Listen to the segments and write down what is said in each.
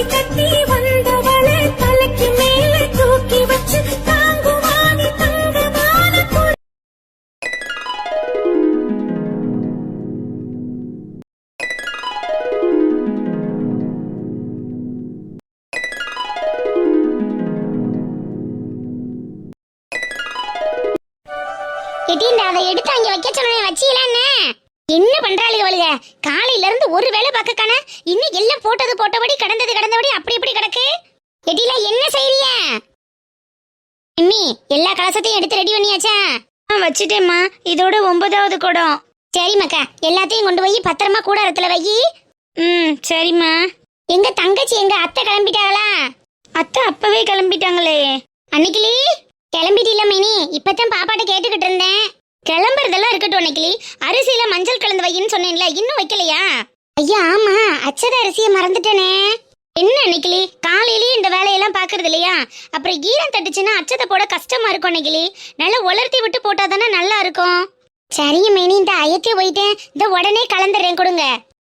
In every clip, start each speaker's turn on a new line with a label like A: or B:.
A: தாலி கட்டி
B: வச்சுட்டேம்மா. இதோட ஒன்பதாவது குடம். சரி மக்கா. எல்லாத்தையும் கொண்டு போய் பத்திரமா கூடாரத்துல வை. ம் சரிம்மா. எங்க தங்கச்சி எங்க அத்தை கிளம்பிட்டாங்களா அத்தை அப்பவே கிளம்பிட்டாங்களே. அன்னைக்கிளி கிளம்பிட்டில மினி. இப்பதான் பாப்பாட்ட கேட்டுக்கிட்டு இருந்தேன். கிளம்புறதெல்லாம் இருக்கட்டும் அன்னைக்கிளி அரிசியில மஞ்சள் கலந்து வையின்னு சொன்னேன்ல இன்னும் வைக்கலையா? ஐயா ஆமா. அச்சத அரிசியை மறந்துட்டேனே. என்ன அன்னைக்கிளி காலையிலேயே இந்த வேலையெல்லாம் பார்க்கறது இல்லையா அப்புறம் ஈரம் தட்டுச்சுன்னா அச்சத்தை போட கஷ்டமா இருக்கும் அன்னைக்கிளி நல்லா உலர்த்தி விட்டு போட்டாதானே நல்லா இருக்கும். சரிங்க மேனி இந்த அயத்தே போயிட்டேன் இந்த உடனே கலந்துடுறேன் கொடுங்க.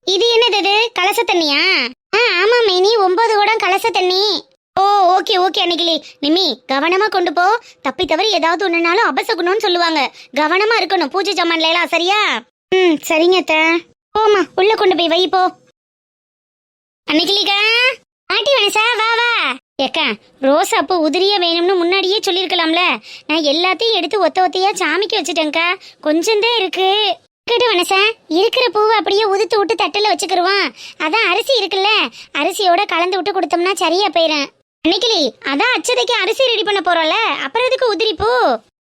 B: இது என்னது இது? கலச தண்ணியா? ஆ ஆமா மேனி. ஒன்பது குடம் கலச தண்ணி. ஓ ஓகே ஓகே அன்னைக்கிளி நிம்மி கவனமா கொண்டு போ. தப்பி தவறி ஏதாவது ஒண்ணுனாலும் அபசகுணம்னு சொல்லுவாங்க. கவனமா இருக்கணும். பூஜை சாமான்ல எல்லாம் சரியா? ம் சரிங்க அத்தை. போமா உள்ள கொண்டு போய் வை போ. அன்னைக்கிளிக்கா ஆட்டி வனசா வா வா. ஏக்கா ரோசா பூ உதிரியா வேணும்னு முன்னாடியே சொல்லியிருக்கலாம்ல. நான் எல்லாத்தையும் எடுத்து ஒத்த ஒத்தையா சாமிக்கு வச்சுட்டேன்க்கா. கொஞ்சம் தான் இருக்கு. கேட்டு வனசா இருக்கிற பூவை அப்படியே உதுத்து விட்டு தட்டுல வச்சுக்கிருவான் அதான் அரிசி இருக்குல்ல அரிசியோட கலந்து விட்டு கொடுத்தோம்னா சரியா போயிடும் அன்னைக்கிளி அதான் அச்சதைக்கு அரிசி ரெடி பண்ண போறோம்ல. அப்புறம் எதுக்கு உதிரி பூ?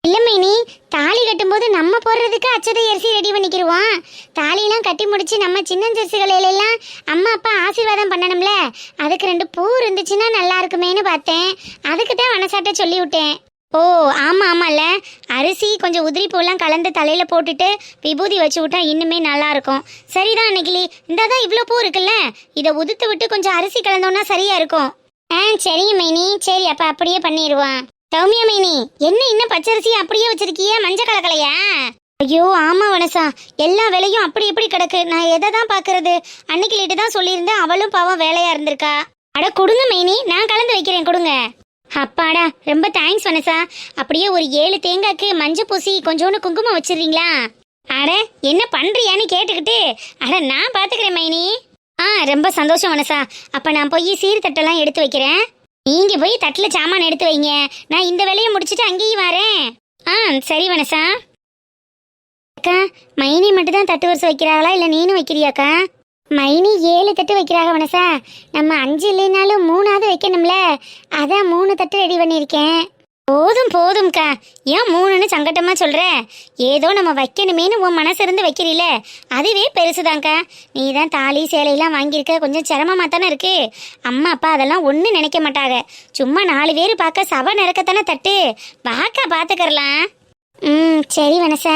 B: இல்லை மைனி தாலி கட்டும்போது நம்ம போடுறதுக்கு அச்சதை அரிசி ரெடி பண்ணிக்கிருவோம். தாலியெல்லாம் கட்டி முடிச்சு நம்ம சின்னஞ்சரிசிகள் அம்மா அப்பா ஆசீர்வாதம் பண்ணணும்ல. அதுக்கு ரெண்டு பூ இருந்துச்சுன்னா நல்லா இருக்குமேனு பார்த்தேன். அதுக்கு தான் வனசாட்டை சொல்லி விட்டேன் ஓ ஆமாம் ஆமாம்ல அரிசி கொஞ்சம் உதிரி பூலாம் கலந்து தலையில் போட்டுட்டு விபூதி வச்சு விட்டா இன்னுமே நல்லா இருக்கும். சரிதான் அன்னைக்கிளி. இந்த தான் இவ்வளோ பூ இருக்குல்ல. இதை உதுத்து விட்டு கொஞ்சம் அரிசி கலந்தோன்னா சரியா இருக்கும். ஆ சரிங்க மைனி. சரி அப்போ அப்படியே பண்ணிடுவான் சௌமியா மைனி என்ன இன்னும் பச்சரிசி அப்படியே வச்சிருக்கிய? மஞ்சள் கலக்கலையா? ஐயோ ஆமா வனசா. எல்லா வேலையும் அப்படி இப்படி கிடக்கு. நான் எதை தான் பாக்குறது அன்னைக்கு தான் சொல்லியிருந்தேன். அவளும் பாவம் வேலையா இருந்திருக்கா. அட கொடுங்க மைனி. நான் கலந்து வைக்கிறேன் கொடுங்க. அப்பாடா ரொம்ப தேங்க்ஸ் வனசா. அப்படியே ஒரு ஏழு தேங்காய்க்கு மஞ்சள் பூசி கொஞ்சோண்டு குங்குமம் வச்சிடுறீங்களா? அட என்ன பண்றியான்னு கேட்டுக்கிட்டு. அட நான் பாத்துக்கிறேன் மைனி. ஆ ரொம்ப சந்தோஷம் வனசா. அப்ப நான் போய் சீர்தட்டெல்லாம் எடுத்து வைக்கிறேன். நீங்க போய் தட்டுல சாமான் எடுத்து வைங்க. நான் இந்த வேலையை முடிச்சிட்டு அங்கேயும் வரேன். ஆ சரி வனசா அக்கா மைனி மட்டும் தான் தட்டு வருஷம் வைக்கிறாங்களா இல்ல நீனும் வைக்கிறியாக்கா? மைனி ஏழு தட்டு வைக்கிறாங்க வனசா நம்ம அஞ்சு இல்லைனாலும் மூணாவது வைக்கணும்ல. அதான் மூணு தட்டு ரெடி பண்ணியிருக்கேன். போதும் போதும்க்கா. ஏன் மூணுன்னு சங்கட்டமா சொல்ற? ஏதோ நம்ம வைக்கணுமேனு உன் மனசு இருந்து வைக்கிறீல. அதுவே பெருசுதான்க்கா. நீ தான் தாலி சேலையெல்லாம் வாங்கியிருக்க. கொஞ்சம் சிரமமா தானே இருக்கு. அம்மா அப்பா அதெல்லாம் ஒன்றும் நினைக்க மாட்டாங்க. சும்மா நாலு பேர் பார்க்க சபை நிறக்கத்தானே தட்டு. வாக்கா பார்த்துக்கறலாம் ம் சரி வனசா.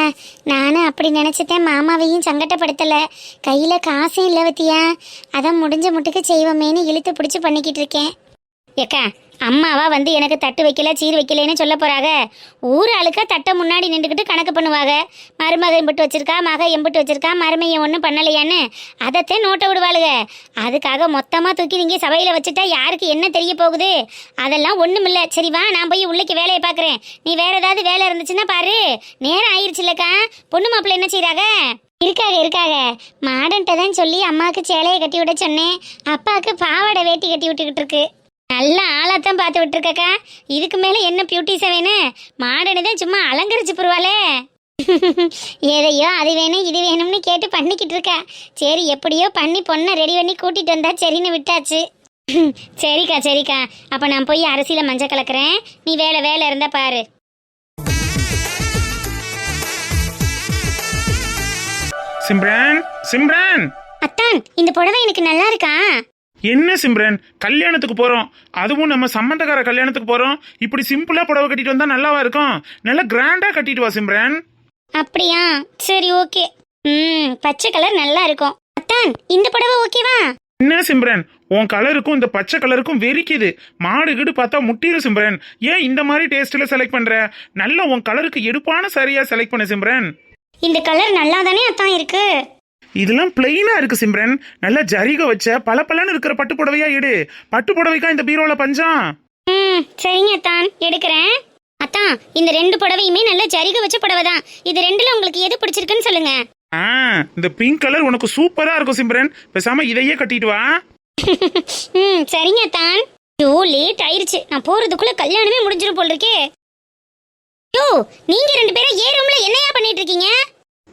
B: நானும் அப்படி நினச்சிட்டேன். மாமாவையும் சங்கட்டப்படுத்தலை. கையில் காசும் இல்லை பத்தியா அதான் முடிஞ்ச முட்டுக்கு செய்வோமேனு இழுத்து பிடிச்சி பண்ணிக்கிட்டு இருக்கேன். ஏக்கா அம்மாவா வந்து எனக்கு தட்டு வைக்கல சீர் வைக்கலன்னு சொல்ல போறாங்க ஊர் ஆளுக்கா தட்டை முன்னாடி நின்றுக்கிட்டு கணக்கு பண்ணுவாங்க மருமக எம்பிட்டு வச்சிருக்கா மக எம்பிட்டு வச்சிருக்கா மருமையன் ஒன்றும் பண்ணலையான்னு அதைத்தே நோட்டை விடுவாளுங்க அதுக்காக மொத்தமாக தூக்கி நீங்க சபையில் வச்சுட்டா யாருக்கு என்ன தெரிய போகுது? அதெல்லாம் ஒன்றும் இல்லை சரி வா நான் போய் உள்ளக்கு வேலையை பார்க்குறேன். நீ வேற ஏதாவது வேலை இருந்துச்சுன்னா பாரு. நேரம் ஆயிருச்சுல்லக்கா பொண்ணு மாப்பிள்ளை என்ன செய்கிறாங்க இருக்காக இருக்காக. மாடன்ட்ட தான் சொல்லி அம்மாவுக்கு சேலையை கட்டி விட சொன்னேன். அப்பாவுக்கு பாவாடை வேட்டி கட்டி விட்டுக்கிட்டு இருக்கு. நல்ல ஆளாத்தான் பார்த்து விட்டுருக்கக்கா. இதுக்கு மேலே என்ன பியூட்டிஸை வேணும் மாடனு தான் சும்மா அலங்கரிச்சு போடுவாளே எதையோ அது வேணும் இது வேணும்னு கேட்டு பண்ணிக்கிட்டு இருக்கா. சரி எப்படியோ பண்ணி பொண்ணை ரெடி பண்ணி கூட்டிட்டு வந்தா சரின்னு விட்டாச்சு. சரிக்கா சரிக்கா. அப்போ நான் போய் அரிசியில் மஞ்சள் கலக்கிறேன். நீ வேலை வேலை இருந்தா பாரு.
C: சிம்ரன் சிம்ரன்.
B: அத்தான் இந்த புடவை எனக்கு நல்லா இருக்கா?
C: என்ன சிம்ரன்? கல்யாணத்துக்கு போறோம். அதுவும் நம்ம சம்பந்தக்கார கல்யாணத்துக்கு போறோம். இப்படி சிம்பிளா புடவை கட்டிட்டு வந்தா நல்லாவா இருக்கும்? நல்லா கிராண்டா கட்டிட்டு வா சிம்ரன்.
B: அப்படியா? சரி ஓகே ம் பச்சை கலர் நல்லா இருக்கும். அத்தான் இந்த புடவை ஓகேவா
C: என்ன சிம்ரன்? உன் கலருக்கும் இந்த பச்சை கலருக்கும் வெறிக்குது. மாடு கீடு பார்த்தா முட்டிரும் சிம்ரன். ஏன் இந்த மாதிரி டேஸ்ட்ல செலக்ட் பண்ற? நல்லா உன் கலருக்கு எடுப்பான சரியா செலக்ட் பண்ண சிம்ரன்.
B: இந்த கலர் நல்லா தானே அத்தான் இருக்கு?
C: இதெல்லாம் பிளெயினா இருக்கு சிம்ரன். நல்ல ஜரிக வச்ச பல இருக்கிற பட்டு புடவையா எடு. பட்டு புடவைக்கா இந்த பீரோல பஞ்சம்.
B: ம் சரிங்க அத்தான். எடுக்கிறேன். அத்தான் இந்த ரெண்டு புடவையுமே நல்ல ஜரிக வச்ச புடவை தான். இது ரெண்டுல உங்களுக்கு எது பிடிச்சிருக்குன்னு சொல்லுங்க.
C: ஆ இந்த பிங்க் கலர் உனக்கு சூப்பரா இருக்கும் சிம்ரன். பேசாம இதையே கட்டிட்டு வா.
B: ம் சரிங்க அத்தான். ஐயோ லேட் ஆயிருச்சு. நான் போறதுக்குள்ள கல்யாணமே முடிஞ்சிரும் போல் இருக்கே. யோ நீங்க ரெண்டு பேரும் ஏ ரூம்ல என்னையா பண்ணிட்டு இருக்கீங்க?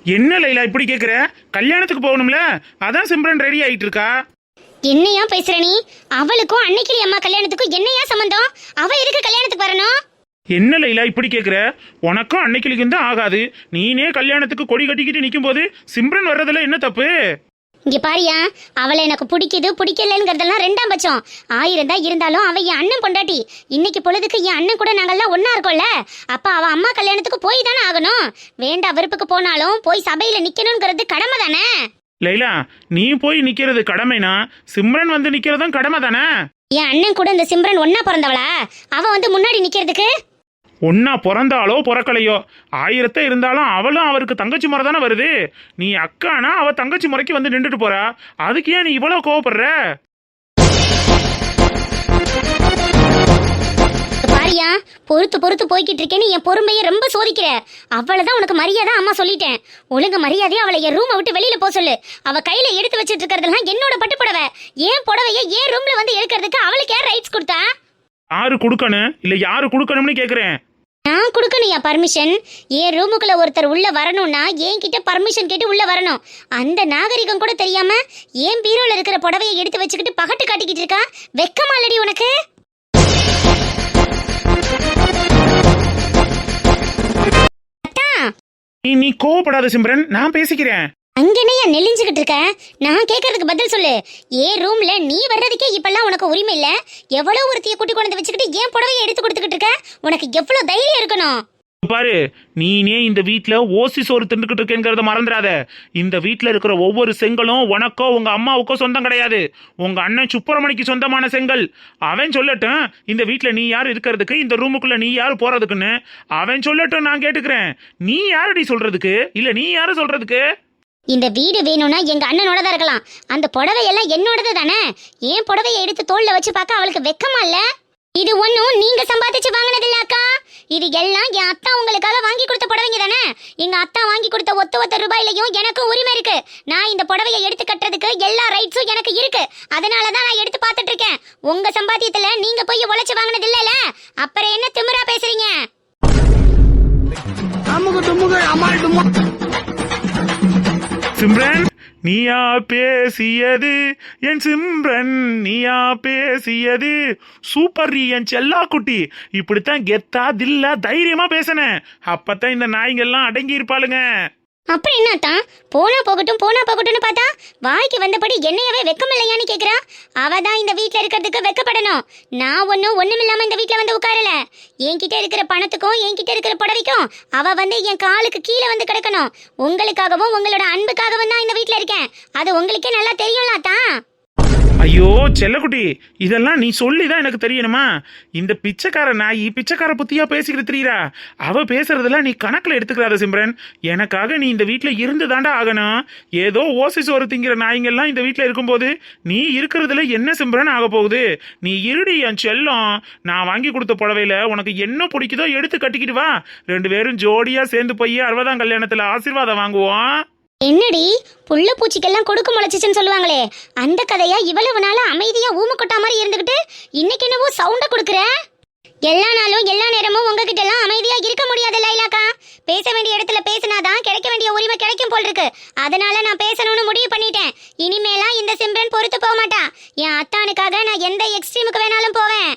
C: என்ன லைலா இப்படி கேக்குற? கல்யாணத்துக்கு போகணும்ல? அதான் சிம்ரன் ரெடி ஆயிட்டு இருக்கா
B: என்னையா பேசுற நீ? அவளுக்கும் அன்னைக்கிளி அம்மா கல்யாணத்துக்கும் என்னையா சம்பந்தம்? அவ எதுக்கு கல்யாணத்துக்கு வரணும்?
C: என்ன லைலா இப்படி கேக்குற? உனக்கும் அன்னைக்கு தான் ஆகாது. நீனே கல்யாணத்துக்கு கொடி கட்டிக்கிட்டு நிக்கும் போது சிம்ரன் வர்றதுல என்ன தப்பு?
B: இங்க பாரியா அவளை எனக்கு பிடிக்குது பிடிக்கலங்கிறதெல்லாம் ரெண்டாம் பட்சம். ஆயிரம் தான் இருந்தாலும் அவ என் அண்ணன் பொண்டாட்டி. இன்னைக்கு பொழுதுக்கு என் அண்ணன் கூட நாங்கெல்லாம் ஒண்ணா இருக்கோம்ல. அப்ப அவ அம்மா கல்யாணத்துக்கு போய் தானே ஆகணும். வேண்டா விருப்புக்கு போனாலும் போய் சபையில நிக்கணுங்கிறது கடமை தானே?
C: லைலா நீ போய் நிக்கிறது கடமைனா சிம்ரன் வந்து நிக்கிறதும் கடமை தானே?
B: என் அண்ணன் கூட இந்த சிம்ரன் ஒண்ணா பிறந்தவளா? அவ வந்து முன்னாடி நிக்கிறதுக்கு?
C: ஒன்னா பிறந்தாலோ பிறக்கலையோ? ஆயிரத்தை இருந்தாலும் அவளும் அவருக்கு தங்கச்சி முறை தானே வருது? நீ அக்கானா? அவ தங்கச்சி முறைக்கு வந்து நின்றுட்டு போறா? அதுக்கு ஏன் நீ இவ்வளவு கோவப்படுற?
B: பாரியா பொறுத்து பொறுத்து போய்கிட்டு இருக்கேன்னு என் பொறுமையை ரொம்ப சோதிக்கிற. அவ்வளவுதான் உனக்கு மரியாதை அம்மா சொல்லிட்டேன். ஒழுங்கு மரியாதையா அவளை என் ரூமை விட்டு வெளியில போக சொல்லு. அவ கையில எடுத்து வச்சிட்டு இருக்கிறதெல்லாம் என்னோட பட்டு புடவை. ஏன் புடவைய ஏன் ரூம்ல வந்து எடுக்கிறதுக்கு அவளுக்கு யார் ரைட்ஸ் கொடுத்தா?
C: யாரு கொடுக்கணும்? இல்ல யாரு கொடுக்கணும்னு கேக்குறேன்.
B: நான் கொடுக்கணும்யா பர்மிஷன் என் ரூமுக்குள்ள ஒருத்தர் உள்ள வரணும்னா என்கிட்ட பர்மிஷன் கேட்டு உள்ள வரணும். அந்த நாகரிகம் கூட தெரியாம ஏன் பீரோல இருக்கிற புடவையை எடுத்து வச்சுக்கிட்டு பகட்டு காட்டிக்கிட்டு இருக்கா? வெக்கமா இல்லடி உனக்கு
C: நீ நீ கோவப்படாத சிம்ரன் நான் பேசிக்கிறேன்.
B: அங்கனையா நெளிஞ்சுக்கிட்டு இருக்க? நான் கேட்கறதுக்கு பதில் சொல்லு. ஏன் ரூம்ல நீ வர்றதுக்கே இப்பெல்லாம் உனக்கு உரிமை இல்ல. எவ்வளவு ஒருத்திய கூட்டி கொண்டு வச்சுக்கிட்டு ஏன் புடவையை எடுத்து கொடுத்துக்கிட்டு இருக்க? உனக்கு எவ்வளவு தைரியம் இருக்கணும்?
C: பாரு நீனே இந்த வீட்ல ஓசி சோறு திண்டுக்கிட்டு இருக்கேங்கிறத மறந்துடாத. இந்த வீட்ல இருக்கிற ஒவ்வொரு செங்கலும் உனக்கோ உங்க அம்மாவுக்கோ சொந்தம் கிடையாது. உங்க அண்ணன் சுப்பிரமணிக்கு சொந்தமான செங்கல். அவன் சொல்லட்டும் இந்த வீட்ல நீ யார் இருக்கிறதுக்கு இந்த ரூமுக்குள்ள நீ யார் போறதுக்குன்னு அவன் சொல்லட்டும் நான் கேட்டுக்கிறேன். நீ யாரடி சொல்றதுக்கு? இல்ல நீ யாரும் சொல்றதுக்கு?
B: இந்த வீடு வேணும்னா எங்க அண்ணனோட தான் இருக்கலாம். அந்த புடவை எல்லாம் என்னோடது தானே? ஏன் புடவையை எடுத்து தோல்ல வச்சு பார்க்க அவளுக்கு வெக்கமா இல்ல? இது ஒண்ணும் நீங்க சம்பாதிச்சு வாங்கினது இல்ல அக்கா. இது எல்லாம் என் அத்தா உங்களுக்காக வாங்கி கொடுத்த புடவைங்க தானே? எங்க அத்தா வாங்கி கொடுத்த ஒத்த ஒத்த ரூபாயிலையும் எனக்கும் உரிமை இருக்கு. நான் இந்த புடவையை எடுத்து கட்டுறதுக்கு எல்லா ரைட்ஸும் எனக்கு இருக்கு. அதனால தான் நான் எடுத்து பார்த்துட்டு இருக்கேன். உங்க சம்பாத்தியத்துல நீங்க போய் உழைச்சு வாங்கினது இல்லல அப்புறம் என்ன திமிரா பேசுறீங்க?
C: சிம்ரன் நீயா பேசியது. என் சிம்ரன் நீயா பேசியது. சூப்பர் ரீ என் செல்லா குட்டி இப்படித்தான் கெத்தா தில்லா தைரியமா பேசினேன். அப்பத்தான் இந்த நாய்ங்கெல்லாம் அடங்கி இருப்பாளுங்க
B: அப்புறம் என்னத்தான் போனா போகட்டும் போனா போகட்டும்னு பார்த்தா வாய்க்கு வந்தபடி என்னையவே வெக்கம் இல்லையான்னு கேக்குறா. அவ தான் இந்த வீட்டில் இருக்கிறதுக்கு வெக்கப்படணும். நான் ஒன்றும் ஒண்ணும் இல்லாம இந்த வீட்டில் வந்து உட்காரல. என்கிட்ட இருக்கிற பணத்துக்கும் என்கிட்ட இருக்கிற புடவைக்கும் அவ வந்து என் காலுக்கு கீழே வந்து கிடக்கணும். உங்களுக்காகவும் உங்களோட அன்புக்காகவும் தான் இந்த வீட்டில் இருக்கேன். அது உங்களுக்கே நல்லா தெரியும்லாத்தான்
C: ஐயோ செல்லக்குட்டி இதெல்லாம் நீ சொல்லி தான் எனக்கு தெரியணுமா? இந்த பிச்சைக்கார நாய் பிச்சைக்கார புத்தியா பேசிக்கிட்டு தெரியுறா. அவ பேசுறதெல்லாம் நீ கணக்குல எடுத்துக்கிறாத சிம்ரன். எனக்காக நீ இந்த வீட்டில் இருந்து தாண்டா ஆகணும். ஏதோ ஓசி சோறு திங்கிற நாய்ங்கெல்லாம் இந்த வீட்ல இருக்கும்போது நீ இருக்கிறதுல என்ன சிம்ரன் ஆக போகுது? நீ இருடி என் செல்லம். நான் வாங்கி கொடுத்த புடவையில உனக்கு என்ன பிடிக்குதோ எடுத்து கட்டிக்கிட்டு வா. ரெண்டு பேரும் ஜோடியா சேர்ந்து போய் அறுபதாம் கல்யாணத்துல ஆசீர்வாதம் வாங்குவோம்.
B: என்னடி? புள்ள பூச்சிக்கெல்லாம் கொடுக்கு முளைச்சிச்சுன்னு சொல்லுவாங்களே. அந்த கதையா இவ்வளவு நாளா அமைதியா ஊம கொட்டா மாதிரி இருந்துகிட்டு இன்னைக்கு என்னவோ சவுண்ட கொடுக்குற? எல்லா நாளும் எல்லா நேரமும் உங்ககிட்ட எல்லாம் அமைதியா இருக்க முடியாது லைலாக்கா. பேச வேண்டிய இடத்துல பேசினாதான் கிடைக்க வேண்டிய உரிமை கிடைக்கும் போல் இருக்கு அதனால நான் பேசணும்னு முடிவு பண்ணிட்டேன். இனிமேலாம் இந்த சிம்ரன் பொறுத்து போக மாட்டா. என் அத்தானுக்காக நான் எந்த எக்ஸ்ட்ரீமுக்கு வேணாலும் போவேன்.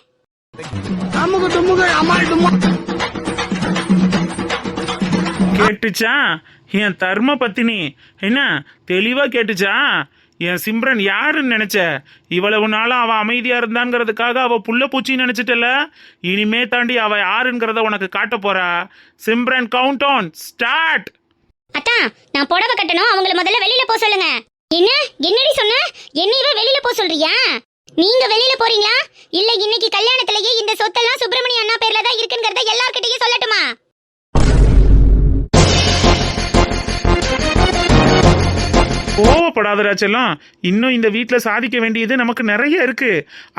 C: கேட்டுச்சா? என் தர்ம பத்தினி. என்ன தெளிவா கேட்டுச்சா? என் சிம்ரன் யாருன்னு நினைச்ச? இவ்வளவு நாளா அவ அமைதியா இருந்தாங்கிறதுக்காக அவ புள்ள பூச்சின்னு நினைச்சிட்டல இனிமே தாண்டி அவ யாருங்கிறத உனக்கு காட்ட போறா? சிம்ரன் கவுண்ட் ஆன் ஸ்டார்ட்
B: அத்தா நான் புடவை கட்டணும். அவங்கள முதல்ல வெளியில போக சொல்லுங்க. என்ன? என்னடி சொன்ன? என்னையவே வெளியில போக சொல்றியா? நீங்க வெளியில போறீங்களா? இல்ல இன்னைக்கு கல்யாணத்திலேயே இந்த சொத்தெல்லாம் சுப்பிரமணிய அண்ணா பேர்ல தான் இருக்குங்கிறத எல்லார்கிட்டயும் சொல்லட்டுமா?
C: கோவப்படாத ராஜெல்லாம் இன்னும் இந்த வீட்டில் சாதிக்க வேண்டியது நமக்கு நிறைய இருக்கு.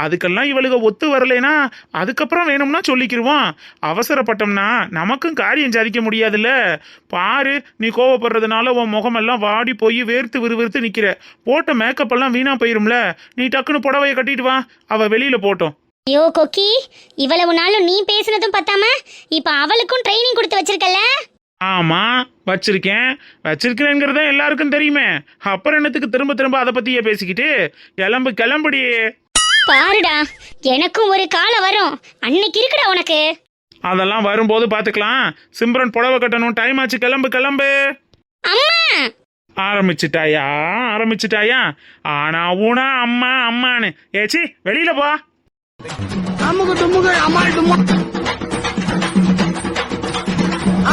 C: அதுக்கெல்லாம் இவளுக ஒத்து வரலைனா அதுக்கப்புறம் வேணும்னா சொல்லிக்கிருவோம் அவசரப்பட்டோம்னா நமக்கும் காரியம் சாதிக்க முடியாதுல்ல. பாரு நீ கோவப்படுறதுனால உன் முகமெல்லாம் வாடி போய் வேர்த்து விறுவிறுத்து நிற்கிற போட்ட மேக்கப் எல்லாம் வீணா போயிரும்ல. நீ டக்குன்னு புடவையை கட்டிட்டு வா. அவ வெளியில போட்டோம்.
B: ஐயோ கொக்கி. இவ்வளவு நாளும் நீ பேசுனதும் பத்தாம இப்ப அவளுக்கும் ட்ரைனிங் கொடுத்து வச்சிருக்கல
C: ஆமா வச்சிருக்கேன். வச்சிருக்கிறேங்கிறத எல்லாருக்கும் தெரியுமே. அப்புறம் என்னத்துக்கு திரும்ப திரும்ப அதை பத்தியே பேசிக்கிட்டு? கிளம்பு கிளம்புடி.
B: பாருடா எனக்கும் ஒரு காலம் வரும். அன்னைக்கு இருக்குடா உனக்கு.
C: அதெல்லாம் வரும்போது பாத்துக்கலாம் சிம்ரன் புடவை கட்டணும். டைம் ஆச்சு கிளம்பு கிளம்பு.
B: அம்மா!
C: ஆரம்பிச்சிட்டாயா? ஆரம்பிச்சிட்டாயா? ஆனா ஊனா அம்மா அம்மான்னு. ஏச்சி வெளியில போ.
D: அமுகு டுமுகு அமால் டுமா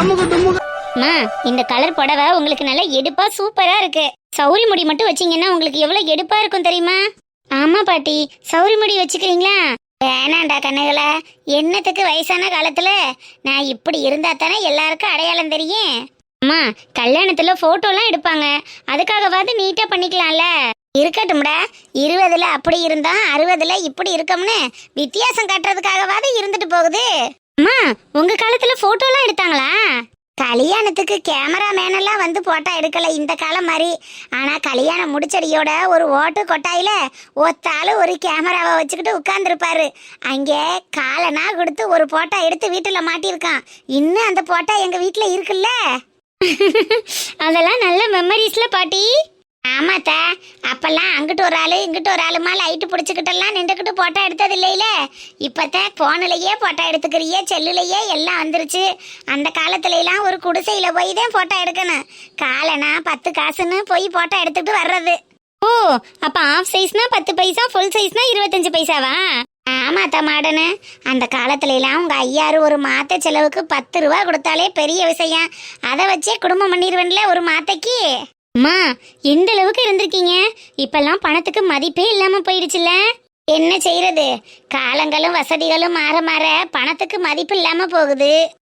B: அம்மா இந்த கலர் புடவை உங்களுக்கு நல்ல எடுப்பா சூப்பரா இருக்கு. சௌரி முடி மட்டும் வச்சீங்கன்னா உங்களுக்கு எவ்வளவு எடுப்பா இருக்கும் தெரியுமா? ஆமா பாட்டி. சௌரி முடி வச்சுக்கிறீங்களா? வேணாண்டா கண்ணுகள. என்னத்துக்கு வயசான காலத்துல? நான் இப்படி இருந்தா தானே எல்லாருக்கும் அடையாளம் தெரியும். அம்மா கல்யாணத்துல போட்டோலாம் எடுப்பாங்க. அதுக்காகவாது நீட்டா பண்ணிக்கலாம்ல. இருக்கட்டும்டா. இருபதுல அப்படி இருந்தா அறுபதுல இப்படி இருக்கோம்னு வித்தியாசம் காட்டுறதுக்காகவாது இருந்துட்டு போகுது. அம்மா உங்க காலத்துல போட்டோலாம் எடுத்தாங்களா? கல்யாணத்துக்கு கேமரா மேனெல்லாம் வந்து போட்டா எடுக்கல இந்த காலம் மாதிரி. ஆனா கல்யாணம் முடிச்சடியோட ஒரு ஓட்டு கொட்டாயில ஒத்தாலும் ஒரு கேமராவை வச்சுக்கிட்டு உட்கார்ந்துருப்பாரு. அங்கே காலனா கொடுத்து ஒரு போட்டா எடுத்து வீட்டுல மாட்டியிருக்கான். இன்னும் அந்த போட்டா எங்க வீட்டுல இருக்குல்ல? அதெல்லாம் நல்ல மெமரிஸ்ல பாட்டி. ஆமாத்தா அப்பெல்லாம் அங்கிட்டு ஒரு ஆளு இங்கிட்டு ஒரு ஆளுமா லைட்டு பிடிச்சிக்கிட்டெல்லாம் நின்றுக்கிட்டு போட்டோ எடுத்தது இல்லையில இப்போத்தான் ஃபோனிலேயே போட்டோ எடுத்துக்கிறியே செல்லுலையே எல்லாம் வந்துருச்சு. அந்த காலத்துல எல்லாம் ஒரு குடிசையில் போய் தான் ஃபோட்டோ எடுக்கணும். காலைனா பத்து காசுன்னு போய் ஃபோட்டோ எடுத்துக்கிட்டு வர்றது. ஓ அப்ப ஆஃப் சைஸ்னா பத்து பைசா ஃபுல் சைஸ்னா இருபத்தஞ்சு பைசாவா? ஆமாத்தா மாடனு அந்த காலத்துல எல்லாம் உங்க ஐயாரு ஒரு மாத்த செலவுக்கு பத்து ரூபா கொடுத்தாலே பெரிய விஷயம். அதை வச்சே குடும்பம் பண்ணிடுவேன்ல ஒரு மாத்தைக்கு. அம்மா எந்த அளவுக்கு இருந்திருக்கீங்க? இப்பெல்லாம் பணத்துக்கு மதிப்பே இல்லாம போயிடுச்சுல்ல? என்ன செய்யறது காலங்களும் வசதிகளும் மாற மாற பணத்துக்கு மதிப்பு இல்லாம போகுது.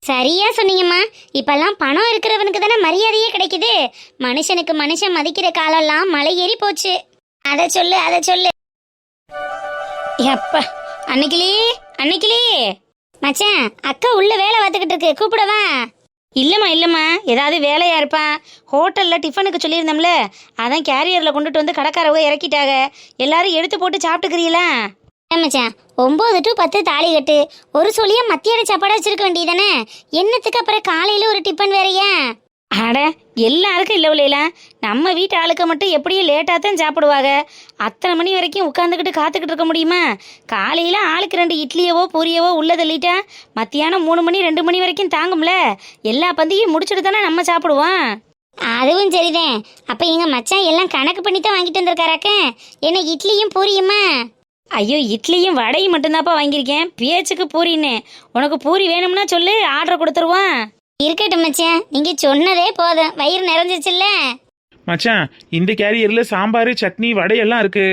B: சரியா சொன்னீங்கம்மா. இப்பெல்லாம் பணம் இருக்கிறவனுக்கு தானே மரியாதையே கிடைக்குது. மனுஷனுக்கு மனுஷன் மதிக்கிற காலம்லாம் மலை ஏறி போச்சு. அதை சொல்லு அதை சொல்லு. எப்பா அன்னைக்கிலே அன்னைக்கிலே. மச்சான் அக்கா உள்ள வேலை பார்த்துக்கிட்டு இருக்கு. கூப்பிடவா?
E: இல்லைம்மா இல்லைம்மா. ஏதாவது வேலையா இருப்பா? ஹோட்டலில் டிஃபனுக்கு சொல்லியிருந்தோம்ல. அதான் கேரியரில் கொண்டுட்டு வந்து கடைக்காரவங்க இறக்கிட்டாங்க. எல்லாரும் எடுத்து போட்டு சாப்பிட்டுக்கிறீங்களா?
B: மச்சான்? ஒன்பது டு பத்து தாலி கட்டு. ஒரு சொல்லியா மத்தியான சாப்பாடு வச்சிருக்க வேண்டியதானே என்னத்துக்கு அப்புறம் காலையில ஒரு டிஃபன் வேறயா?
E: அட எல்லாருக்கும் இல்லை இல்லைல நம்ம வீட்டு ஆளுக்கு மட்டும் எப்படியும் லேட்டாக தான் சாப்பிடுவாங்க. அத்தனை மணி வரைக்கும் உட்காந்துக்கிட்டு காத்துக்கிட்டு இருக்க முடியுமா? காலையில் ஆளுக்கு ரெண்டு இட்லியவோ பூரியவோ உள்ள தள்ளிட்டா மத்தியானம் மூணு மணி ரெண்டு மணி வரைக்கும் தாங்கும்ல. எல்லா பந்தியும் முடிச்சுட்டு தானே நம்ம சாப்பிடுவோம்.
B: அதுவும் சரிதான். அப்ப எங்க மச்சான் எல்லாம் கணக்கு பண்ணி தான் வாங்கிட்டு வந்திருக்காராக்க? என்ன இட்லியும் பூரியுமா?
E: ஐயோ இட்லியும் வடையும் மட்டும்தான்ப்பா வாங்கியிருக்கேன். பேச்சுக்கு பூரின்னு. உனக்கு பூரி வேணும்னா சொல்லு ஆர்டர் கொடுத்துருவான்
B: இருக்கட்டும் மச்சான். நீங்க சொன்னதே போதும். வயிறு நிறைஞ்சிச்சுல்ல
C: மச்சான் இந்த கேரியர்ல சாம்பார் சட்னி வடை எல்லாம் இருக்கு.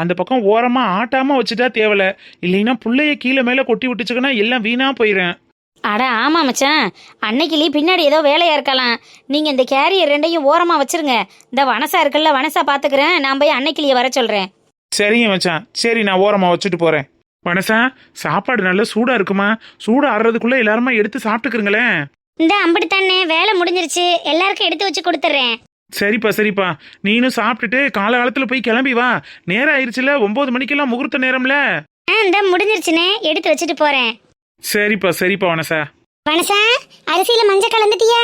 C: அந்த பக்கம் ஓரமா ஆட்டாம வச்சுட்டா தேவல. இல்லைன்னா புள்ளைய கீழே மேல கொட்டி விட்டுச்சுக்கன்னா எல்லாம் வீணா போயிடும்
E: அட ஆமா மச்சான். அன்னைக்கு பின்னாடி ஏதோ வேலையா இருக்கலாம். நீங்க இந்த கேரியர் ரெண்டையும் ஓரமா வச்சிருங்க. இந்த வனசா இருக்குல்ல வனசா பாத்துக்கிறேன். நான் போய் அன்னைக்கிளிய வர சொல்றேன்.
C: சரிங்க மச்சான். சரி நான் ஓரமா வச்சுட்டு போறேன். மனசா சாப்பாடு நல்லா சூடா இருக்குமா? சூடு ஆறுறதுக்குள்ள எல்லாருமா எடுத்து சாப்பிட்டுக்கிறங்களேன்
B: இந்த அம்பிட்டு வேலை முடிஞ்சிருச்சு. எல்லாருக்கும் எடுத்து வச்சு கொடுத்துட்றேன்
C: சரிப்பா சரிப்பா. நீனும் சாப்பிட்டுட்டு காலகாலத்துல போய் கிளம்பி வா. நேரம் ஆயிருச்சுல ஒன்பது மணிக்கெல்லாம் முகூர்த்த நேரம்ல.
B: ஆ இந்த முடிஞ்சிருச்சுனே. எடுத்து வச்சுட்டு போறேன்.
C: சரிப்பா சரிப்பா வனசா.
B: வனசா அரிசியில மஞ்சள் கலந்துட்டியா?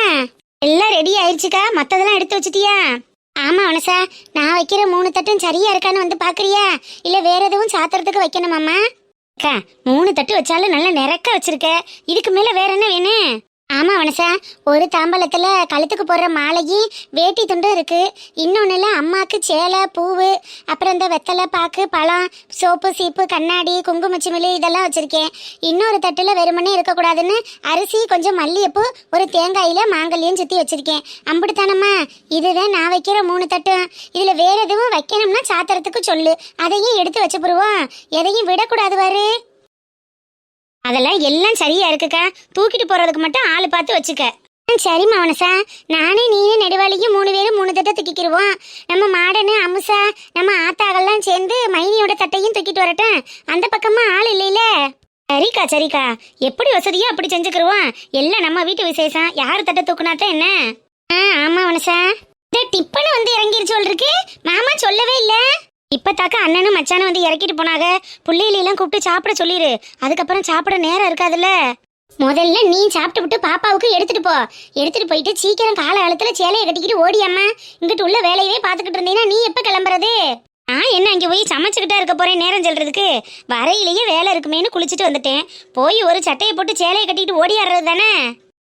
B: எல்லாம் ரெடி ஆயிடுச்சுக்கா மத்ததெல்லாம் எடுத்து வச்சிட்டியா? ஆமா வனசா. நான் வைக்கிற மூணு தட்டும் சரியா இருக்கான்னு வந்து பாக்குறியா? இல்ல வேற எதுவும் சாத்துறதுக்கு வைக்கணுமாம்மா? அக்கா மூணு தட்டு வச்சாலும் நல்லா நிறக்க வச்சிருக்க. இதுக்கு மேல வேற என்ன வேணும்? ஆமாம் வனசா ஒரு தாம்பலத்தில் கழுத்துக்கு போடுற மாலையும் வேட்டி துண்டும் இருக்குது இன்னொன்றுல அம்மாவுக்கு சேலை பூவு அப்புறம் இந்த வெத்தலை பாக்கு பழம் சோப்பு சீப்பு கண்ணாடி குங்குமச்சிமிலி இதெல்லாம் வச்சுருக்கேன். இன்னொரு தட்டில் வெறுமனே இருக்கக்கூடாதுன்னு அரிசி கொஞ்சம் மல்லிகைப்பூ ஒரு தேங்காயில மாங்கல்யம் சுற்றி வச்சுருக்கேன். அம்பிடுத்தானம்மா இதுதான் நான் வைக்கிற மூணு தட்டும் இதில் வேறு எதுவும் வைக்கணும்னா சாத்திரத்துக்கு சொல்லு. அதையும் எடுத்து வச்சு எதையும் விடக்கூடாது வரு அதெல்லாம் எல்லாம் சரியா இருக்குக்கா. தூக்கிட்டு போறதுக்கு மட்டும் ஆள் பார்த்து வச்சுக்க. சரி சரிம்மா நானே நீனே நெடுவாளிக்கு மூணு பேரும் மூணு தட்டை தூக்கிக்கிருவோம். நம்ம மாடனு அமுசா நம்ம ஆத்தாகெல்லாம் சேர்ந்து மைனியோட தட்டையும் தூக்கிட்டு வரட்டும். அந்த பக்கமா ஆள் இல்லையில? சரிக்கா சரிக்கா. எப்படி வசதியோ அப்படி செஞ்சுக்கிருவோம். எல்லாம் நம்ம வீட்டு விசேஷம். யார் தட்டை தூக்குனாத்தான் என்ன? ஆ ஆமா மனசா. இந்த டிப்பன் வந்து இறங்கிருச்சு இருக்கு. மாமா சொல்லவே இல்லை. இப்போ தாக்க அண்ணனும் மச்சானும் வந்து இறக்கிட்டு போனாங்க. புள்ளையிலாம் கூப்பிட்டு சாப்பிட சொல்லிடு அதுக்கப்புறம் சாப்பிட நேரம் இருக்காதுல்ல. முதல்ல நீ சாப்பிட்டு விட்டு பாப்பாவுக்கு எடுத்துட்டு போ. எடுத்துட்டு போயிட்டு சீக்கிரம் கால காலத்துல சேலையை கட்டிக்கிட்டு ஓடியாம்மா இங்கிட்டு உள்ள வேலையவே பாத்துக்கிட்டு இருந்தீங்கன்னா நீ எப்ப கிளம்புறது? ஆ என்ன அங்கே போய் சமைச்சுக்கிட்டா இருக்க போறேன் நேரம் சொல்றதுக்கு? வரையிலேயே வேலை இருக்குமேன்னு குளிச்சுட்டு வந்துட்டேன். போய் ஒரு சட்டையை போட்டு சேலையை கட்டிட்டு ஓடியாடுறது தானே?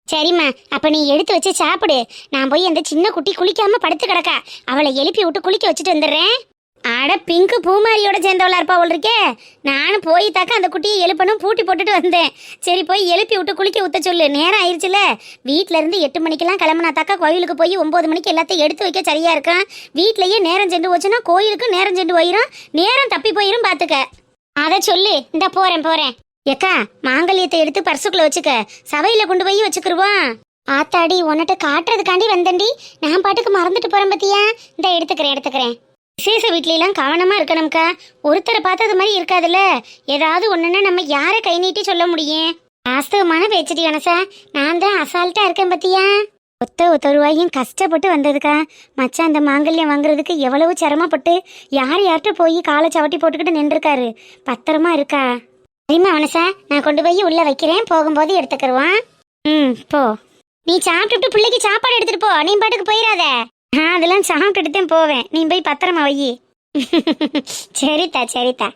B: சரிம்மா அப்ப நீ எடுத்து வச்சு சாப்பிடு. நான் போய் அந்த சின்ன குட்டி குளிக்காம படுத்து கிடக்கா. அவளை எழுப்பி விட்டு குளிக்க வச்சுட்டு வந்துடுறேன். அட பிங்கு பூமாரியோட சேர்ந்தவளா இருப்பா அவள் இருக்கே. நானும் போய் தாக்க அந்த குட்டியை எழுப்பணும் பூட்டி போட்டுட்டு வந்தேன். சரி போய் எழுப்பி விட்டு குளிக்க ஊத்த சொல்லு. நேரம் ஆயிடுச்சுல வீட்டில இருந்து எட்டு மணிக்கெல்லாம் கிளம்புனா தாக்கா கோயிலுக்கு போய் ஒன்பது மணிக்கு எல்லாத்தையும் எடுத்து வைக்க சரியா இருக்கான். வீட்லயே நேரம் சென்று போச்சுன்னா கோயிலுக்கு நேரம் சென்று போயிரும். நேரம் தப்பி போயிரும் பாத்துக்க. அதை சொல்லு. இந்த போறேன் போறேன். ஏக்கா மாங்கல்யத்தை எடுத்து பர்சுக்குள்ள வச்சுக்க. சபையில கொண்டு போய் வச்சுக்கிருவோம் ஆத்தாடி உன்கிட்ட காட்டுறதுக்காண்டி வந்தேன்டி. நான் பாட்டுக்கு மறந்துட்டு போறேன் பத்தியா? இந்த எடுத்துக்கிறேன் எடுத்துக்கிறேன். விசேஷ வீட்லாம் கவனமாக இருக்கணும்க்கா. ஒருத்தரை பார்த்தது மாதிரி இருக்காதுல்ல. ஏதாவது ஒன்றுன்னா நம்ம யாரை கை நீட்டி சொல்ல முடியும்? வாஸ்தவமான பேச்சுடி கணசா. நான் தான் அசால்ட்டாக இருக்கேன் பத்தியா? ஒத்த ஒத்த ரூபாயும் கஷ்டப்பட்டு வந்ததுக்கா. மச்சான் அந்த மாங்கல்யம் வாங்குறதுக்கு எவ்வளவு சிரமப்பட்டு யார் யார்கிட்ட போய் காலை சவட்டி போட்டுக்கிட்டு நின்றுருக்காரு. பத்திரமா இருக்கா? சரிம்மா மனசா நான் கொண்டு போய் உள்ளே வைக்கிறேன். போகும்போது எடுத்துக்கிருவான் ம் போ. நீ சாப்பிட்டுட்டு பிள்ளைக்கு சாப்பாடு எடுத்துகிட்டு போ. நீ பாட்டுக்கு போயிடாத நான் அதெல்லாம் சாப்பிட்டுட்டு தான் போவேன். நீ போய் பத்திரமா வை. சரித்தா சரித்தா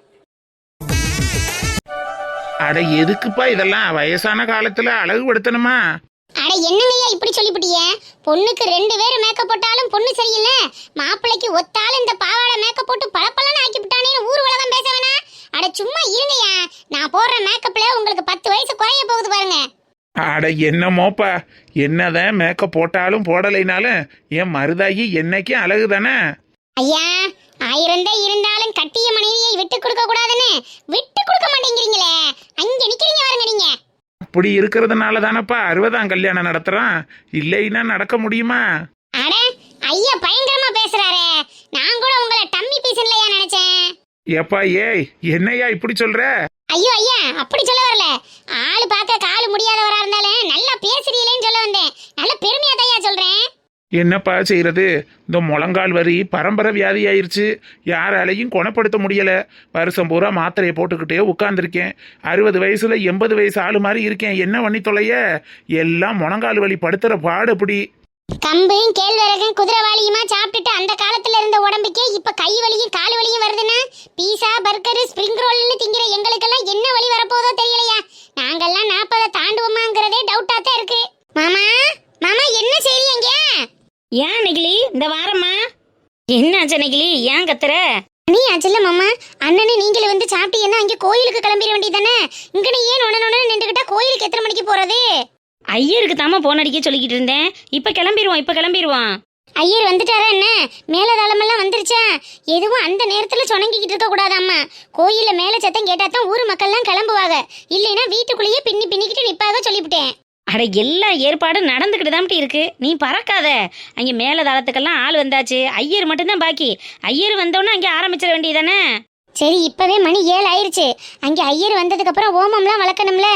C: அட எதுக்குப்பா இதெல்லாம்? வயசான காலத்துல அழகுபடுத்தணுமா?
B: அட என்னங்கய்யா இப்படி சொல்லிவிட்டிய பொண்ணுக்கு ரெண்டு பேர் மேக்கப் போட்டாலும் பொண்ணு சரியில்லை. மாப்பிள்ளைக்கு ஒத்தாலும் இந்த பாவாடை மேக்கப் போட்டு பளபளன்னு ஆக்கி விட்டானேன்னு ஊர் உலகம் பேச வேணா அட சும்மா இருங்கய்யா. நான் போடுற மேக்கப்ல உங்களுக்கு பத்து வயசு குறைய போகுது பாருங்க.
C: அட என்னமோப்பா? என்னதான் மேக்கப் போட்டாலும் போடலைனாலும் என் மருதாகி என்னைக்கும் அழகு தானே
B: ஐயா ஆயிரம் தான் இருந்தாலும் கட்டிய மனைவியை விட்டு கொடுக்க கூடாதுன்னு விட்டு கொடுக்க மாட்டேங்கிறீங்களே. அங்க நிக்கிறீங்க பாருங்க நீங்க.
C: அப்படி இருக்கிறதுனால தானப்பா அறுபதாம் கல்யாணம் நடத்துறான் இல்லைன்னா நடக்க முடியுமா?
B: அட ஐயா பயங்கரமா பேசுறாரே. நான் கூட உங்களை டம்மி பீசன்லையா நினைச்சேன்.
C: ஏப்பா ஏய் என்னையா இப்படி சொல்ற?
B: ஐயோ ஐயா அப்படி சொல்ல வரல. ஆளு பார்க்க காலு முடியாதவரா இருந்தாலும் நல்லா பேசுறீங்களேன்னு சொல்ல வந்தேன். நல்ல பெருமையா தையா சொல்றேன்.
C: என்னப்பா செய்யறது? இந்த முழங்கால் வரி பரம்பரை வியாதி ஆயிடுச்சு யாராலையும் குணப்படுத்த முடியல. வருஷம் பூரா மாத்திரையை போட்டுக்கிட்டே உட்காந்துருக்கேன் அறுபது வயசுல எண்பது வயசு ஆளு மாதிரி இருக்கேன். என்ன பண்ணி தொலைய எல்லாம் முழங்கால் வலி படுத்துற பாடு அப்படி.
B: கம்பையும் கேழ்வரகும் குதிரைவாளியுமா சாப்பிட்டுட்டு அந்த காலத்துல இருந்த உடம்புக்கே இப்ப கை வலியும் கால் வலியும் வருதுன்னா? பீஸா பர்கர் ஸ்ப்ரிங் ரோல்னு திங்கிற எங்களுக்கெல்லாம் என்ன வலி வரப்போதோ தெரியலையா? நாங்கெல்லாம் நாற்பதை தாண்டுவோமாங்கிறதே டவுட்டா தான் இருக்கு. மாமா மாமா என்ன செய்றீங்க
E: ஏன் நெகிழி இந்த வாரம்மா? என்னாச்சு நெகிழி ஏன் கத்துற?
B: நீ ஆச்சுல்ல மாமா அண்ணனே நீங்களும் வந்து சாப்பிட்டீங்கன்னா அங்கே கோயிலுக்கு கிளம்பிட வேண்டியதானே இங்க நீ ஏன் உடனே நின்றுகிட்டா கோயிலுக்கு எத்தனை மணிக்கு போறது?
E: ஐயருக்கு தாமா போன் அடிக்க சொல்லிக்கிட்டு இருந்தேன். இப்ப கிளம்பிடுவோம் இப்ப கிளம்பிடுவோம்
B: ஐயர் வந்துட்டாரா என்ன? மேலதாளமெல்லாம் வந்துருச்சா? எதுவும் அந்த நேரத்துல சொணங்கிக்கிட்டு இருக்க கூடாதாம்மா. கோயில்ல மேல சத்தம் கேட்டா தான் ஊர் மக்கள்லாம் கிளம்புவாங்க. இல்லைன்னா வீட்டுக்குள்ளேயே பின்னி பின்னிக்கிட்டு நிப்பாக சொல்லிவிட்டேன்.
E: அட எல்லா ஏற்பாடும் நடந்துக்கிட்டு தான் இருக்கு. நீ பறக்காத. அங்க மேல தளத்துக்கெல்லாம் ஆள் வந்தாச்சு. ஐயர் மட்டும்தான் பாக்கி. ஐயர் வந்தோன்னே அங்கே ஆரம்பிச்சிட வேண்டியதானே
B: சரி இப்பவே மணி ஏழு ஆயிருச்சு. அங்க ஐயர் வந்ததுக்கு அப்புறம் ஓமம்லாம் வளர்க்கணும்ல.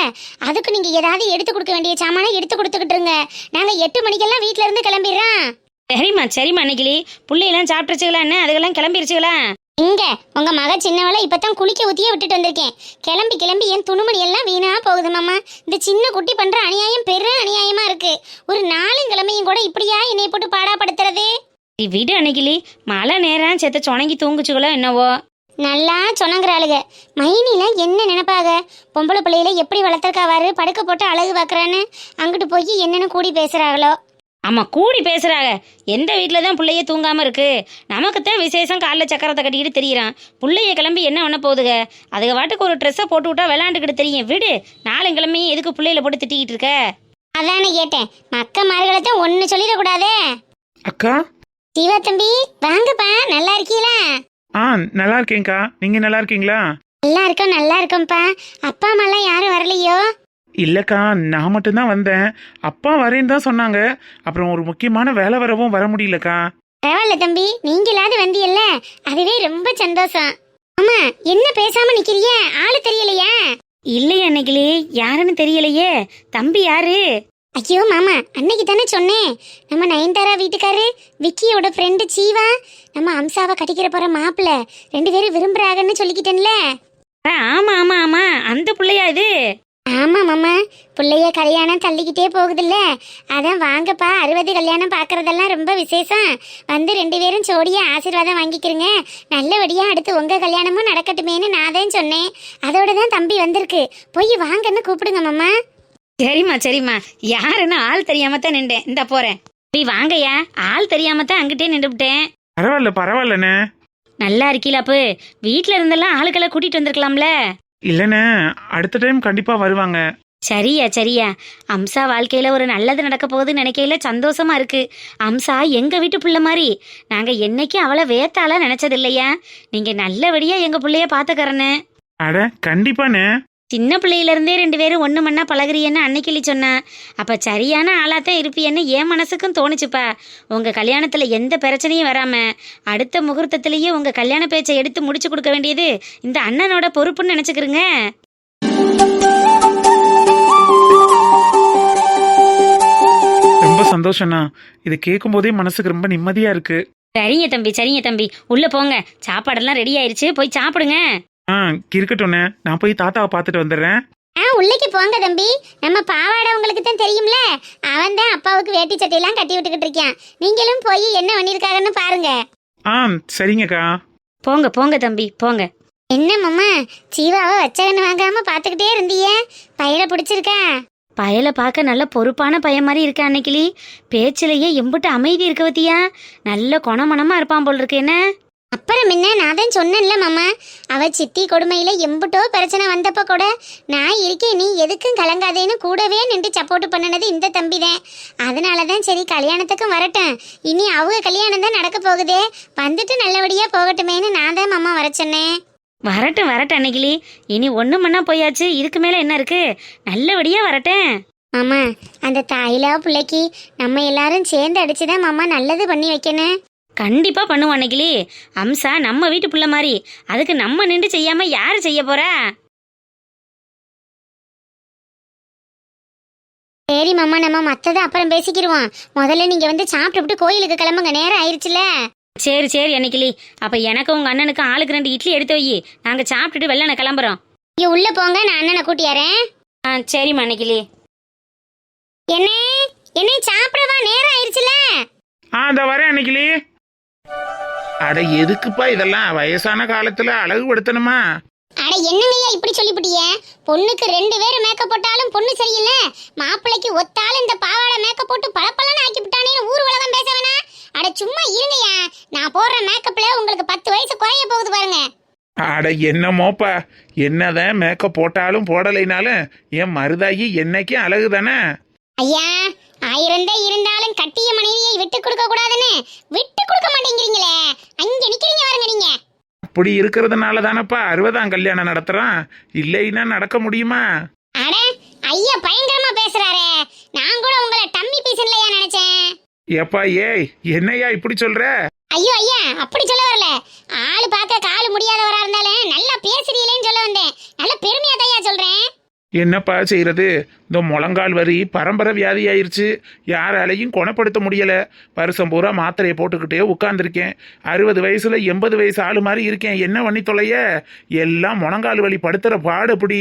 B: அதுக்கு நீங்க ஏதாவது எடுத்து கொடுக்க வேண்டிய சாமானை எடுத்து கொடுத்துக்கிட்டு இருங்க நாங்க எட்டு மணிக்கெல்லாம் வீட்ல இருந்து கிளம்பிடுறோம்.
E: சரிம்மா சரிம்மா நெகிழி பிள்ளையெல்லாம் சாப்பிட்டுச்சுங்களா என்ன? அதுக்கெல்லாம் கிளம்பிருச்சுங்களா
B: இங்க உங்க மக சின்னவளை இப்பதான் குளிக்க ஊத்தியே விட்டுட்டு வந்திருக்கேன். கிளம்பி கிளம்பி என் துணுமணி எல்லாம் வீணா போகுது மாமா. இந்த சின்ன குட்டி பண்ற அநியாயம் பெரிய அநியாயமா இருக்கு. ஒரு நாளும் கிழமையும் கூட இப்படியா என்னை போட்டு பாடாப்படுத்துறது?
E: விடு அன்னைக்கிளி. மழை நேரம் செத்த சுணங்கி தூங்குச்சுகளோ என்னவோ.
B: நல்லா சொன்னங்கிறாளுக மைனில என்ன நினைப்பாக? பொம்பளை பிள்ளையில எப்படி வளர்த்துருக்காவாரு? படுக்க போட்டு அழகு பார்க்கறான்னு அங்கிட்டு போய் என்னன்னு கூடி பேசுறாங்களோ
E: ஆமா கூடி பேசுறாங்க எந்த வீட்டில் தான் பிள்ளைய தூங்காம இருக்கு? நமக்கு தான் விசேஷம் காலில் சக்கரத்தை கட்டிக்கிட்டு தெரியறான். பிள்ளைய கிளம்பி என்ன பண்ண போகுதுக? அதுக வாட்டுக்கு ஒரு ட்ரெஸ்ஸை போட்டு விட்டா விளையாண்டுக்கிட்டு தெரியும். விடு நாளுங்கிழமை எதுக்கு பிள்ளையில போட்டு திட்டிக்கிட்டு இருக்க?
B: அதானே கேட்டேன். மக்க மார்களைத்தான் ஒன்னு சொல்லிடக்கூடாதே.
C: அக்கா?
B: சிவா தம்பி வாங்கப்பா. நல்லா இருக்கீங்களா
C: ஆ நல்லா இருக்கேன்க்கா. நீங்க நல்லா இருக்கீங்களா?
B: நல்லா இருக்கோம் நல்லா இருக்கோம்ப்பா அப்பா அம்மாலாம் யாரும் வரலையோ?
C: இல்லக்கா நான் மட்டும்தான் வந்தேன். அப்பா வரேன்னு தான் சொன்னாங்க. அப்புறம் ஒரு முக்கியமான வேலை வரவும் வர முடியலக்கா.
B: பரவாயில்ல தம்பி. நீங்களாவது வந்தியல்ல அதுவே ரொம்ப சந்தோஷம். அம்மா என்ன பேசாம நிக்கிறிய? ஆளு தெரியலையா.
E: இல்லையே அன்னைக்கிளி. யாருன்னு தெரியலையே. தம்பி யாரு?
B: ஐயோ மாமா அன்னைக்கு தானே சொன்னேன். நம்ம நயன்தாரா வீட்டுக்காரு விக்கியோட ஃப்ரெண்டு சீவா நம்ம அம்சாவை கட்டிக்கிற போற மாப்பிள்ள. ரெண்டு பேரும் விரும்புறாங்கன்னு சொல்லிக்கிட்டேன்ல.
E: ஆ, ஆமா ஆமா ஆமா. அந்த பிள்ளையா இது?
B: ஆமா மாமா. பிள்ளைய கல்யாணம் தள்ளிக்கிட்டே போகுதுல்ல. அதான் வாங்கப்பா அறுபது கல்யாணம் பார்க்கறதெல்லாம் ரொம்ப விசேஷம். வந்து ரெண்டு பேரும் ஜோடியா ஆசீர்வாதம் வாங்கிக்கிறங்க. நல்லபடியா அடுத்து உங்க கல்யாணமும் நடக்கட்டுமேன்னு நான் தான் சொன்னேன். அதோட தான் தம்பி வந்திருக்கு. போய் வாங்கன்னு கூப்பிடுங்க மாமா.
E: சரிம்மா சரிம்மா. யாருன்னு ஆள் தெரியாம தான் நின்றேன். இந்த போறேன். நீ வாங்கய்யா. ஆள் தெரியாம தான் அங்கிட்டே நின்றுவிட்டேன்
C: பரவாயில்ல பரவாயில்லண்ணே.
E: நல்லா இருக்கீலாப்பு. வீட்ல இருந்தெல்லாம் ஆளுக்களை கூட்டிட்டு வந்திருக்கலாம்ல.
C: இல்லைண்ணே அடுத்த டைம் கண்டிப்பா வருவாங்க.
E: சரியா சரியா. அம்சா வாழ்க்கையில ஒரு நல்லது நடக்க போகுதுன்னு நினைக்கையில சந்தோஷமா இருக்கு. அம்சா எங்க வீட்டு புள்ள மாதிரி நாங்க என்னைக்கும் அவளை வேத்தாளா நினைச்சது இல்லையா நீங்க நல்லபடியா எங்க புள்ளைய பாத்துக்கறனே
C: அட கண்டிப்பாண்ணே.
E: சின்ன பிள்ளையில இருந்தே ரெண்டு பேரும் ஒண்ணு மண்ணா பழகுறியன்னு அன்னைக்கிளி சொன்னா. அப்ப சரியான ஆளாத்தான் இருப்பியன்னு என் மனசுக்கும் தோணுச்சுப்பா. உங்க கல்யாணத்துல எந்த பிரச்சனையும் வராம அடுத்த முகூர்த்தத்திலேயே உங்க கல்யாண பேச்சை எடுத்து முடிச்சு கொடுக்க வேண்டியது இந்த அண்ணனோட பொறுப்புன்னு நினைச்சுக்கிறேங்க?
C: ரொம்ப சந்தோஷம்ண்ணா இது கேட்கும் போதே மனசுக்கு ரொம்ப நிம்மதியா இருக்கு.
E: சரிங்க தம்பி சரிங்க தம்பி. உள்ள போங்க. சாப்பாடெல்லாம் ரெடி ஆயிருச்சு. போய் சாப்பிடுங்க.
C: ஆ இருக்கட்டும்ண்ணே. நான் போய் தாத்தாவை பார்த்துட்டு வந்துடுறேன்.
B: ஆ உள்ளேக்கு போங்க தம்பி. நம்ம பாவாடை உங்களுக்கு தான் தெரியும்ல. அவன் தான் அப்பாவுக்கு வேட்டி சட்டையெல்லாம் கட்டி விட்டுக்கிட்டு இருக்கான். நீங்களும் போய் என்ன பண்ணிருக்காங்கன்னு பாருங்க.
C: ஆ சரிங்கக்கா.
E: போங்க போங்க தம்பி போங்க.
B: என்ன மாமா சீவாவை வச்சகன்னு வாங்காம பாத்துக்கிட்டே இருந்தியே? பையல பிடிச்சிருக்கா?
E: பயலை பார்க்க நல்ல பொறுப்பான பையன் மாதிரி இருக்க அன்னைக்கிளி? பேச்சிலேயே எம்புட்டு அமைதி இருக்க பத்தியா நல்ல குணமணமா இருப்பான் போல் இருக்கு என்ன?
B: அப்புறம் என்ன? நான் தான் சொன்னேன்ல மாமா. அவ சித்தி கொடுமையில எம்புட்டோ பிரச்சனை வந்தப்ப கூட நான் இருக்கேன் நீ எதுக்கும் கலங்காதேன்னு கூடவே நின்று சப்போர்ட் பண்ணினது இந்த தம்பி தான் அதனால தான் சரி கல்யாணத்துக்கும் வரட்டும். இனி அவங்க கல்யாணம் தான் நடக்க போகுதே. வந்துட்டு நல்லபடியா போகட்டுமேன்னு நான் தான் மாமா வர சொன்னேன்.
E: வரட்டும் வரட்டும் அன்னைக்கிளி. இனி ஒண்ணு மண்ணா போயாச்சு. இதுக்கு மேல என்ன இருக்கு? நல்லபடியா வரட்டும்
B: மாமா அந்த தாயிலா பிள்ளைக்கு நம்ம எல்லாரும் சேர்ந்து அடிச்சுதான் மாமா நல்லது பண்ணி வைக்கணும்.
E: கண்டிப்பா பண்ணுவோம் அன்னைக்கிளி அம்சா நம்ம வீட்டு புள்ள மாதிரி. அதுக்கு நம்ம நின்று செய்யாம யாரு செய்ய போறா?
B: சரி மாமா நம்ம மத்ததை அப்புறம் பேசிக்கிருவோம். முதல்ல நீங்க வந்து சாப்பிட்டுவிட்டு கோயிலுக்கு கிளம்புங்க நேரம் ஆயிருச்சுல.
E: சரி சரி அன்னைக்கிளி அப்ப எனக்கு உங்க அண்ணனுக்கு ஆளுக்கு ரெண்டு இட்லி எடுத்து வை. நாங்க சாப்பிட்டுட்டு வெள்ளன கிளம்புறோம்.
B: இங்க உள்ள போங்க நான் அண்ணனை கூட்டியாரேன்.
E: ஆ சரிம்மா அன்னைக்கிளி
B: என்ன என்ன சாப்பிடவா நேரம் ஆயிருச்சுல.
C: ஆ இந்த வரேன் அன்னைக்கிளி அட எதுக்குப்பா இதெல்லாம்? வயசான காலத்துல அழகுபடுத்தணுமா
B: அட என்னங்கய்யா இப்படி சொல்லிவிட்டிய பொண்ணுக்கு ரெண்டு பேரும் மேக்கப் போட்டாலும் பொண்ணு சரியில்லை. மாப்பிள்ளைக்கு ஒத்தாலும் இந்த பாவாடை மேக்கப் போட்டு பளபளன்னு ஆக்கி விட்டானேன்னு ஊர் உலகம் பேச வேணா. அட சும்மா இருங்கய்யா. நான் போடுற மேக்கப்ல உங்களுக்கு பத்து வயசு குறைய போகுது பாருங்க.
C: அட என்னமோப்பா? என்னதான் மேக்கப் போட்டாலும் போடலைனாலும் என் மருதாகி என்னைக்கும் அழகு தானே
B: ஐயா ஆயிரம் தான் இருந்தாலும் கட்டிய மனைவியை விட்டு கொடுக்க கூடாதுன்னு விட்டு கொடுக்க மாட்டேங்கிறீங்களே. அங்க நிக்கிறீங்க பாருங்க நீங்க.
C: அப்படி இருக்கிறதுனால தானப்பா அறுபதாம் கல்யாணம் நடத்துறான் இல்லைன்னா நடக்க முடியுமா?
B: அட ஐயா பயங்கரமா பேசுறாரே. நான் கூட உங்களை டம்மி பீஸ் இல்லையா நினைச்சேன்.
C: ஏப்பா ஏய் என்னையா இப்படி சொல்ற?
B: ஐயோ ஐயா அப்படி சொல்ல வரல. ஆளு பார்க்க காலு முடியாதவரா இருந்தாலும் நல்லா பேசுறீங்களேன்னு சொல்ல வந்தேன். நல்ல பெருமையா தையா சொல்றேன்.
C: என்னப்பா செய்யறது? இந்த முழங்கால் வரி பரம்பரை வியாதி ஆயிருச்சு யாராலையும் குணப்படுத்த முடியல. வருஷம் பூரா மாத்திரையை போட்டுக்கிட்டே உட்கார்ந்துருக்கேன். அறுபது வயசுல எண்பது வயசு ஆளு மாதிரி இருக்கேன். என்ன பண்ணி தொலைய? எல்லாம் முழங்கால் வலி படுத்துற பாடு அப்படி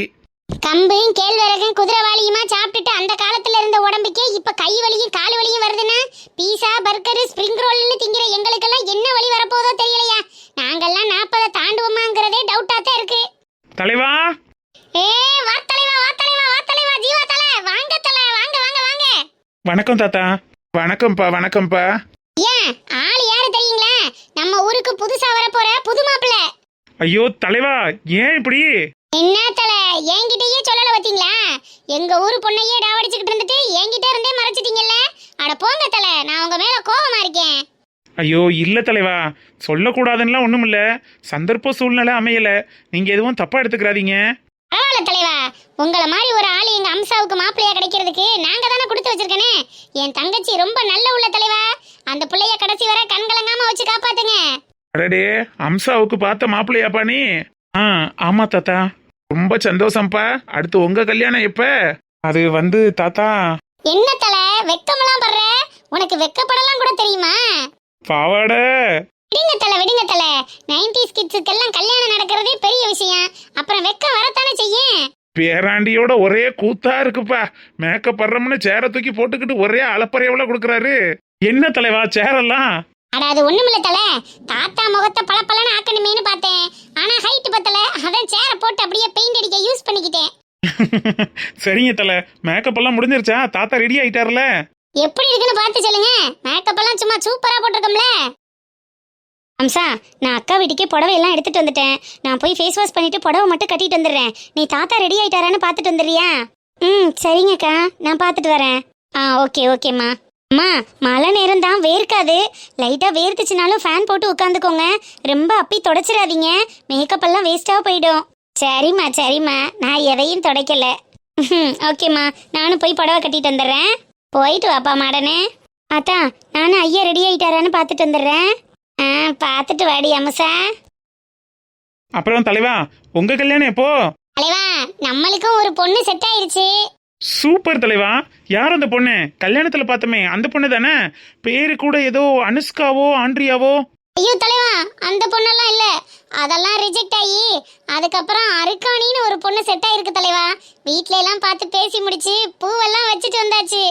B: கம்பையும் கேழ்வரகும் குதிரைவாளியுமா சாப்பிட்டுட்டு அந்த காலத்துல இருந்த உடம்புக்கே இப்ப கை வலியும் கால் வலியும் வருதுன்னா? பீஸா பர்கர் ஸ்ப்ரிங் ரோல்னு திங்கிற எங்களுக்கெல்லாம் என்ன வலி வரப்போதோ தெரியலையா? நாங்கெல்லாம் நாற்பதை தாண்டுவோமாங்கிறதே டவுட்டா தான் இருக்கு.
C: தலைவா! வணக்கம் தாத்தா. வணக்கம்ப்பா வணக்கம்ப்பா.
B: ஏன் ஆள் யாரு தெரியுங்களா? நம்ம ஊருக்கு புதுசா வரப்போற புது மாப்பிள்ளை.
C: ஐயோ தலைவா ஏன் இப்படி?
B: என்ன தலை? என்கிட்டயே சொல்லல பாத்தீங்களா? எங்க ஊரு பொண்ணையே டாவடிச்சுக்கிட்டு இருந்துட்டு என்கிட்ட இருந்தே மறைச்சிட்டீங்கல்ல? அட போங்க தலை நான் உங்க மேல கோவமா இருக்கேன்.
C: ஐயோ இல்ல தலைவா. சொல்லக்கூடாதுன்னுலாம் ஒண்ணும் இல்ல சந்தர்ப்ப சூழ்நிலை அமையல. நீங்க எதுவும் தப்பா எடுத்துக்கிறாதீங்க.
B: பரவாயில்ல தலைவா. உங்களை மாதிரி ஒரு ஆள் எங்க அம்சாவுக்கு மாப்பிள்ளையா கிடைக்கிறதுக்கு நாங்க தானே கொடுத்து வச்சிருக்கனே. என் தங்கச்சி ரொம்ப நல்ல உள்ள தலைவா. அந்த பிள்ளைய கடைசி வரை கண்கலங்காம வச்சு காப்பாத்துங்க.
C: அடடே அம்சாவுக்கு பார்த்த மாப்பிள்ளையாப்பா நீ? ஆ ஆமா தாத்தா. ரொம்ப சந்தோஷம்ப்பா அடுத்து உங்க கல்யாணம் எப்ப? அது வந்து தாத்தா.
B: என்ன தலை வெக்கமெல்லாம் படுற? உனக்கு வெக்கப்படலாம் கூட தெரியுமா?
C: பாவாட.
B: விடுங்க தலை விடுங்க தலை நைன்டிஸ் கிட்ஸுக்கெல்லாம் கல்யாணம் நடக்கிறதே பெரிய விஷயம். அப்புறம் வெக்கம் வரத்தானே செய்யும்?
C: பேராண்டியோட ஒரே கூத்தா இருக்குப்பா. மேக்கப் படுறோம்னு சேர தூக்கி போட்டுக்கிட்டு ஒரே அலப்பறையவுல கொடுக்குறாரு. என்ன தலைவா சேரெல்லாம்?
B: அட அது ஒண்ணுமில்ல தலை. தாத்தா முகத்தை பளபளன்னு ஆக்கணுமேனு பார்த்தேன். ஆனா ஹைட் பத்தல. அதான் சேர போட்டு அப்படியே பெயிண்ட் அடிக்க யூஸ் பண்ணிக்கிட்டேன்.
C: சரிங்க தலை. மேக்கப் எல்லாம் முடிஞ்சிருச்சா? தாத்தா ரெடி ஆயிட்டார்ல?
B: எப்படி இருக்குன்னு பார்த்து சொல்லுங்க. மேக்கப் எல்லாம் சும்மா சூப்பரா போட்டிருக்கோம்ல. அம்சா நான் அக்கா வீட்டுக்கே புடவையெல்லாம் எடுத்துட்டு வந்துட்டேன். நான் போய் ஃபேஸ் வாஷ் பண்ணிட்டு புடவை மட்டும் கட்டிட்டு வந்துடுறேன். நீ தாத்தா ரெடி ஆயிட்டாரான்னு பார்த்துட்டு வந்துடுறியா? ம் சரிங்கக்கா நான் பார்த்துட்டு வரேன். ஆ ஓகே ஓகேம்மா அம்மா மழை நேரம் தான் வேர்க்காது. லைட்டாக வேர்த்துச்சுனாலும் ஃபேன் போட்டு உட்காந்துக்கோங்க. ரொம்ப அப்பி தொடச்சிடாதீங்க. மேக்கப் எல்லாம் வேஸ்டா போயிடும். சரிம்மா சரிம்மா. நான் எதையும் துடைக்கல. ம், ஓகேம்மா நானும் போய் புடவை கட்டிட்டு வந்துடுறேன். போயிட்டு வாப்பா மாடனே. அதான் நானும் ஐயா ரெடி ஆயிட்டாரான்னு பார்த்துட்டு வந்துடுறேன். ஆ பார்த்துட்டு வாடி அம்சா.
C: அப்புறம் தலைவா உங்க கல்யாணம் எப்போ?
B: தலைவா நம்மளுக்கும் ஒரு பொண்ணு செட் ஆயிருச்சு
C: சூப்பர் தலைவா. யார் அந்த பொண்ணு? கல்யாணத்துல பார்த்தோமே அந்த பொண்ணு தானே? பேரு கூட ஏதோ அனுஷ்காவோ ஆண்ட்ரியாவோ?
B: ஐயோ தலைவா அந்த பொண்ணெல்லாம் இல்ல. அதெல்லாம் ரிஜெக்ட் ஆகி அதுக்கப்புறம் அருக்காணின்னு ஒரு பொண்ணு செட் ஆயிருக்கு தலைவா. வீட்ல எல்லாம் பார்த்து பேசி முடிச்சு பூவெல்லாம் வச்சுட்டு வந்தாச்சு.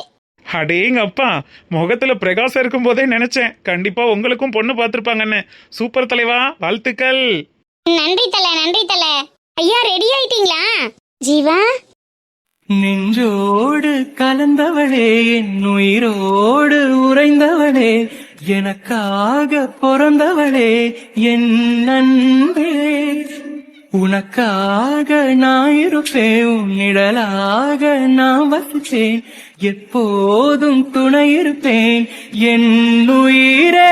C: அடேங்க அப்பா முகத்துல பிரகாசம் இருக்கும் போதே நினைச்சேன். கண்டிப்பா உங்களுக்கும் பொண்ணு பார்த்திருப்பாங்கன்னு. சூப்பர் தலைவா வாழ்த்துக்கள்.
B: நன்றி தல நன்றி தல. ஐயா ரெடி ஆயிட்டீங்களா? ஜீவா?
F: நெஞ்சோடு கலந்தவளே என் உயிரோடு உறைந்தவளே எனக்காக பிறந்தவளே என் அன்பே. உனக்காக நான் இருப்பேன் உன் நிழலாக நான் வசிப்பேன் எப்போதும் துணை இருப்பேன் என் உயிரே.